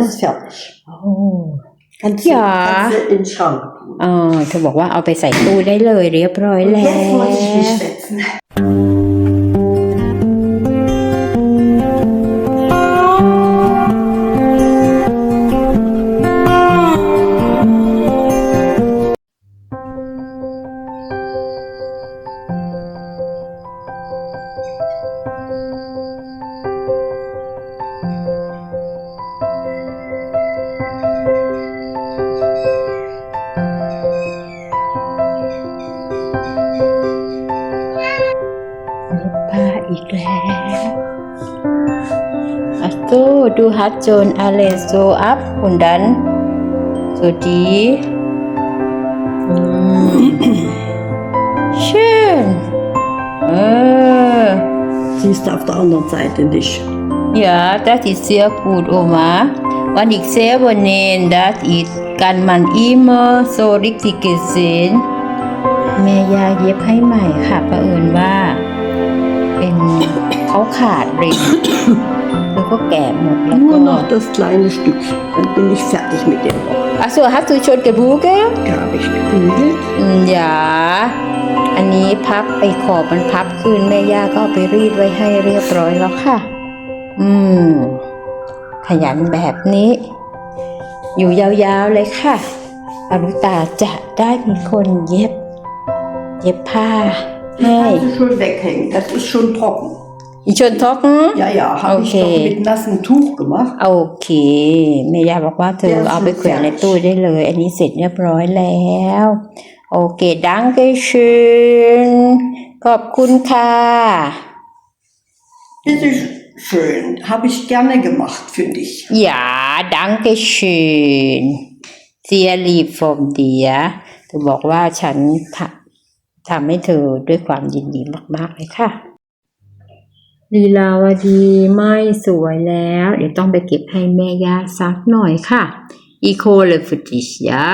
Das ist fertig. โอ้ Kannst, Ja. du, kannst du in den Schrank tun. เออเธอบอกว่าเอาไปใส่ตู้ได้เลยเรียบร้อย Und แล้ jetzt muss ich mich ว setzen. Du hast schon alles so ab und dann so die. Mm. Schön. Äh, Siehst du auf der anderen Seite nicht. ja, das ist sehr gut, Oma. Und ich selber nähen, das ist, kann man immer so richtig gesehen. แม่ยาเย็บให้ใหม่ค่ะประเอิญว่า เป็นเขาขาดริมแล้วก็แกะหมดแล้วก็ Nur noch das kleine Stückchen. Dann bin ich fertig mit dem Rock. Achso, hast du schon gebügelt? Da habe ich gebügelt. อืมอย่าอันนี้พับไอ้ขอบมันพับคืนแม่ย่าก็เอาไปรีดไว้ให้เรียบร้อยแล้วค่ะ อืม ขยันแบบนี้ อยู่ยาวๆเลยค่ะ อรุตาจะได้มีคนเย็บ เย็บผ้าให้ Kannst du schon weghängen. Das ist schon trocken. อีชนทอกนะ Ja, ja, habe ich Okay. doch mit nassem Tuch gemacht. โอเคแม่ย่าบอกว่าเธอเดี๋ยวเอาไปแขวนในตู้ได้เลย อันนี้เสร็จเรียบร้อยแล้ว โอเคดังเกชินขอบคุณค่ะ Das ist schön. Habe ich gerne gemacht, finde ich. อย่าดังเกชินเซียรีฟอมเดียเธอบอกว่าฉันทำทำให้เธอด้วยความยินดีมาก ๆ เลยค่ะ ลีลาวดีไม่สวยแล้ว เดี๋ยวต้องไปเก็บให้แม่ย่าซักหน่อยค่ะอีโคเลยฟุติชยา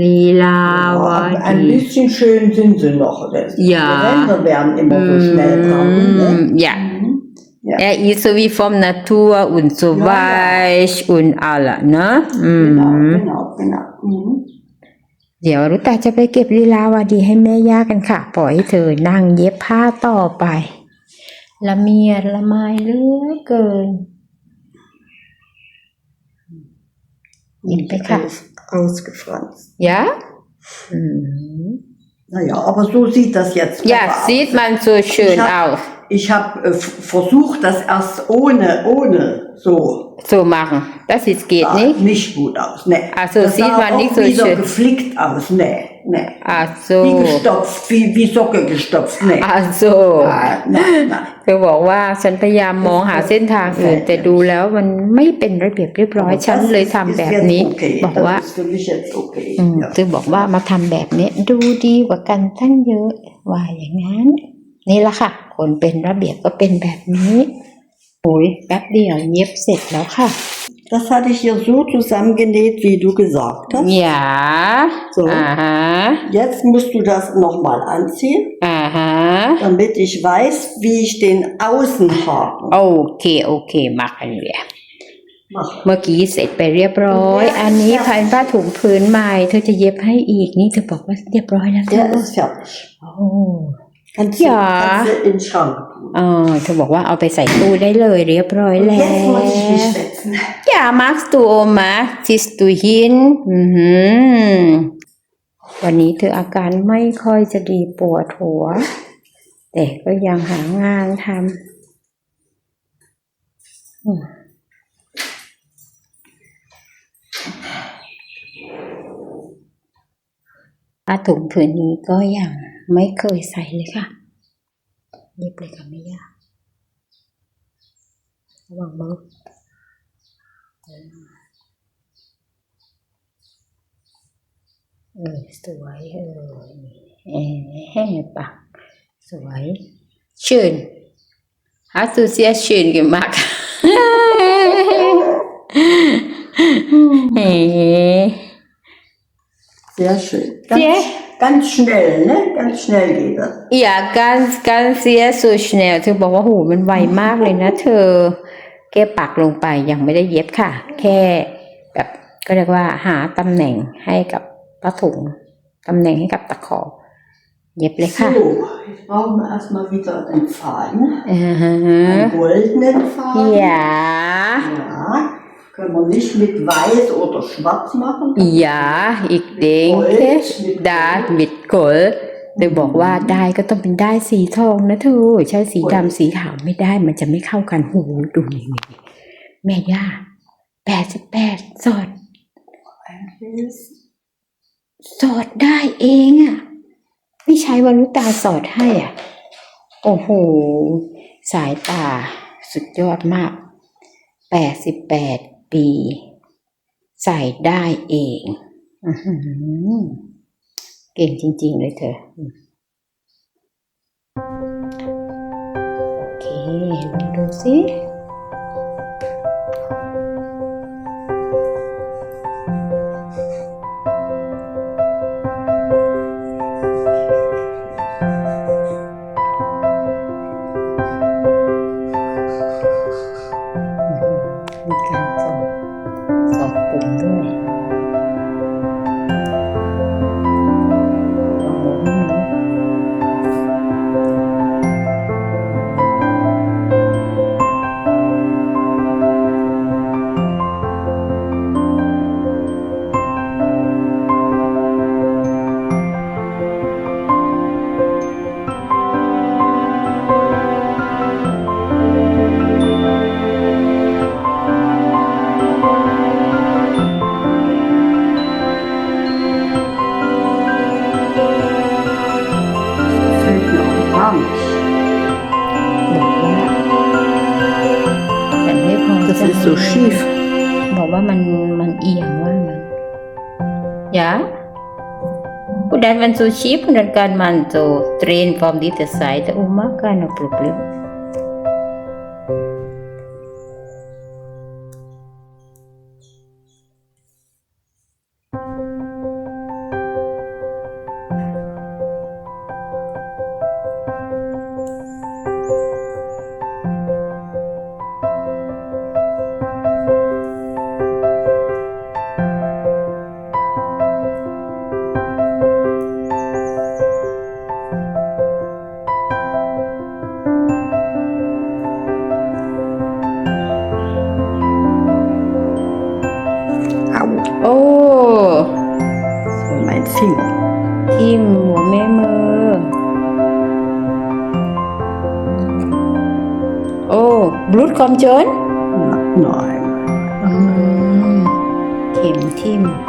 ลีลาว aber ein ดี bisschen schön sind sie noch. Das, Ja. Die Ränder werden immer so schnell braun. Ne? ja Mhm. Ja. er ist so wie vom Natur und so Ja, ja. weich und alle ne Genau, mhm. genau, genau. Mhm. เดี๋ยวรุตาจะไปเก็บลีลาวดีให้แม่ย่ากันค่ะ ปล่อยให้เธอนั่งเย็บผ้าต่อไป ละเมียดละไมเหลือเกิน Nhìn Und cái khác. alles ausgefranst. ยะอืม Naja, aber so sieht das jetzt ja besser aus. sieht man so schön Ich hab- aus Ich habe äh, f- versucht, das erst ohne, ohne so. so machen das ist geht sah nicht nicht gut aus. Nee. Also das sieht sah man auch nicht so wieder schön. geflickt aus. Nee, Nee. ach Wie so gestopft, wie, wie Socke gestopft. Nee. ach so Ah, nein, nein. เธอบอกว่าฉันพยายามมองหาเส้นทางอื่นแต่ดูแล้วมันไม่เป็นระเบียบเรียบร้อย Aber ฉัน das เลย ist- ทำ ist แบบ jetzt นี้ Okay. บอก Das ว่า ist für mich jetzt okay. อืม Ja. คือบอกว่ามาทำแบบนี้ดูดีกว่ากันตั้งเยอะว่าอย่างนั้น นี่ละค่ะ คนเป็นระเบียบก็เป็นแบบนี้โอ้ยแป๊บเดียวเย็บเสร็จแล้วค่ะ Das hatte ich hier so zusammengenäht, wie du gesagt hast. อย่า So. อ่าฮะ Jetzt musst du das nochmal anziehen, อ่าฮะ damit ich weiß, wie ich den Außenhaken โอเค โอเค มากันเลย mache. เมื่อกี้เสร็จไปเรียบร้อย อันนี้พันผ้าถุงพื้นใหม่ เธอจะเย็บให้อีก นี่เธอบอกว่าเรียบร้อยแล้วเธอ Der ist fertig. โอ้ Kannst, du, Ja. kannst du in den Schrank tun. เออเธอบอกว่าเอาไปใส่ตู้ได้เลยเรียบร้อย Und แล้ jetzt muss ich mich ว setzen. Ja, magst du, Oma? Ziehst du hin? อือหือวันนี้เธออาการไม่ค่อยจะดีปวดหัว แต่ก็ยังหางานทำอืมผ้าถุงผืนนี้ก็ยังไม่เคยใส่เลยค่ะ เย็บเลยค่ะไม่ยากระวังมือเออสวยเออเออแห้งปักสวย schön hast du sehr schön gemacht เออ Sehr schön. Ganz, Sehr. Ganz schnell, ne? Ganz schnell geht das. ja ganz ganz sehr so schnell เธอบอกว่าโหมันไวมากเลยนะเธอ แก้ปักลงไปยังไม่ได้เย็บค่ะ แค่แบบก็เรียกว่าหาตำแหน่งให้กับผ้าถุงตำแหน่งให้กับตะขอ เย็บเลยค่ะ So, jetzt brauchen wir erstmal wieder den Faden. อือฮะ Einen goldenen Faden. อย่า Ja. Können wir nicht mit weiß oder schwarz machen. อย่าอีกเด้งเคดาบิดโกลเธอบอกว่าได้ก็ต้องเป็นได้สีทองนะเธอใช้สีดำสีขาวไม่ได้มันจะไม่เข้ากันหูดูนี่นี่นี่แม่ย่าแปดสิบแปดสอด Eins, สอดได้เองอะ่ะนี่ใช้วารุตาสอดให้อะ โอ้โห สายตาสุดยอดมากแปดสิบแปด ปี ใส่ได้เองอเก่งจริง ๆ เลยเธอ โอเคลองดูสิ ja und dann wenn so schief und dann kann man so drehen von dieser Seite um keine Problem บลูดคอมเจิน Na, nein. อืมเข็มทิ่ม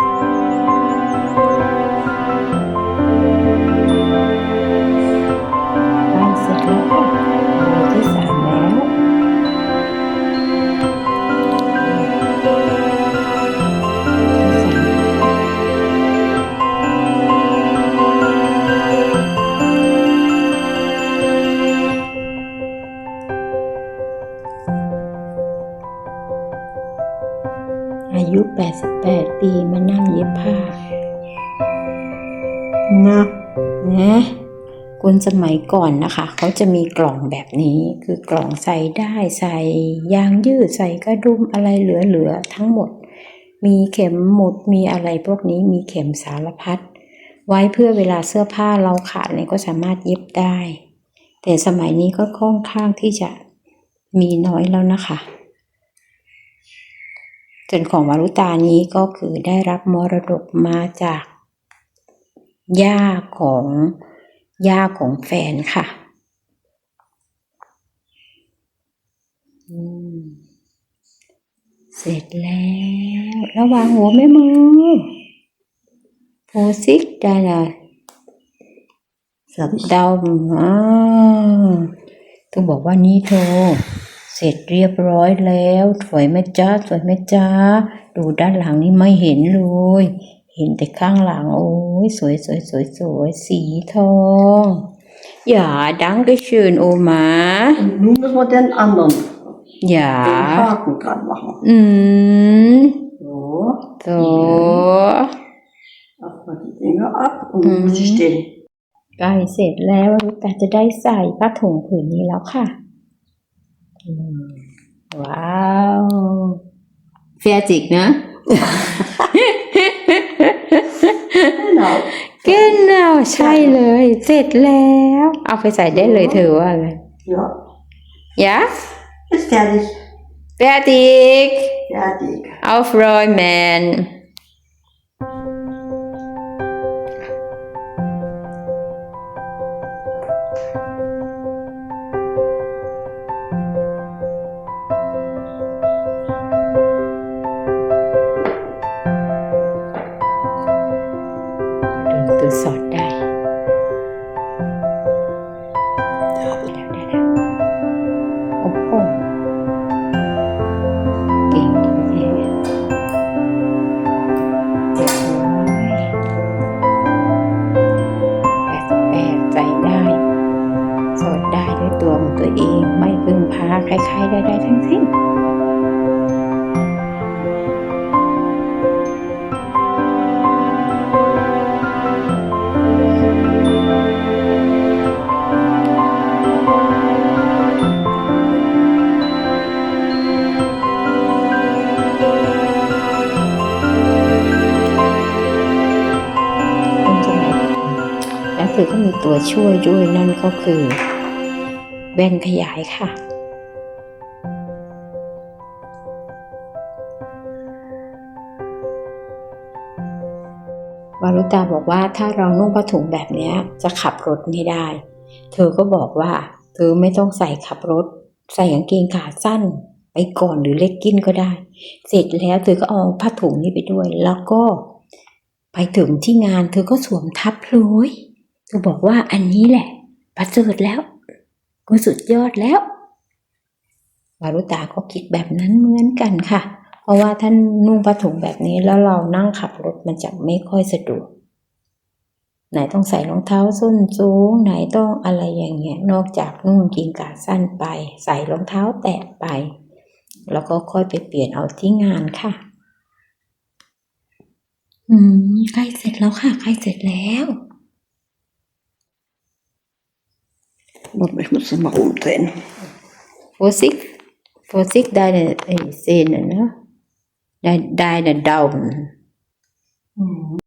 88 ปีมานั่งเย็บผ้า Na, นะคนสมัยก่อนนะคะ เขาจะมีกล่องแบบนี้คือกล่องใส่ได้ใส่ยางยืดใส่กระดุมอะไรเหลือๆทั้งหมด มีเข็มหมุดมีอะไรพวกนี้มีเข็มสารพัดไว้เพื่อเวลาเสื้อผ้าเราขาดเนี่ยก็สามารถเย็บได้ แต่สมัยนี้ก็ค่อนข้างที่จะมีน้อยแล้วนะคะ ส่วนของวารุตานี้ก็คือได้รับมรดกมาจากย่าของย่าของแฟนค่ะเสร็จแล้ว ระวางหัวแม่มือโพสิกได้เลย fertig. ดาวอ่าต้องบอกว่านี่โท เสร็จเรียบร้อยแล้ว สวยไหมจ๊ะสวยไหมจ๊ะดูด้านหลังนี่ไม่เห็นเลย เห็นแต่ข้างหลังโอ้ยสวยสวยสวยสวยสีทองอย่าดังก e ชืนโอมา Und nun müssen wir den anderen, อย่า den Haken dran machen. อืม So, โต erstmal die Dinge ab und dann muss ich den ใกล้เสร็จแล้วแต่จะได้ใส่ผ้าถุงผืนนี้แล้วค่ะอืมโอ ว้าวเฟียจิกนะ Genau. เก้นเอาใช่เลย เสร็จแล้ว เอาไปใส่ได้เลยเธอว่าอะไร Ja, ยะ ist fertig. เฟียจิก Fertig. Aufräumen. สอนได้ด้วยตัวของตัวเองไม่พึ่งพาใครๆใดๆทั้งสิ้นคนสมัยแล้วเธอก็มีตัวช่วยด้วยนั่นก็คือ แว่นขยายค่ะ วารุตาบอกว่าถ้าเรานุ่งผ้าถุงแบบนี้จะขับรถไม่ได้ เธอก็บอกว่า เธอไม่ต้องใส่ขับรถ ใส่กางเกงขาสั้นไปก่อนหรือเล็กกินก็ได้ เสร็จแล้วเธอก็เอาผ้าถุงนี้ไปด้วย แล้วก็ไปถึงที่งานเธอก็สวมทับเลยเธอบอกว่าอันนี้แหละประเสริฐแล้ว ก็สุดยอดแล้ววารุตาก็คิดแบบนั้นเหมือนกันค่ะ เพราะว่าท่านนุ่งผ้าถุงแบบนี้แล้วเรานั่งขับรถมันจะไม่ค่อยสะดวก ไหนต้องใส่รองเท้าส้นสูง ไหนต้องอะไรอย่างเงี้ย นอกจากนุ่งกางกาสั้นไป ใส่รองเท้าแตะไป แล้วก็ค่อยไปเปลี่ยนเอาที่งานค่ะ อืมใกล้เสร็จแล้วค่ะใกล้เสร็จแล้ว ich muss das mal umdrehen. Vorsicht, Vorsicht deine äh, Zähne, ne? Dein, deine Daumen. Mhm.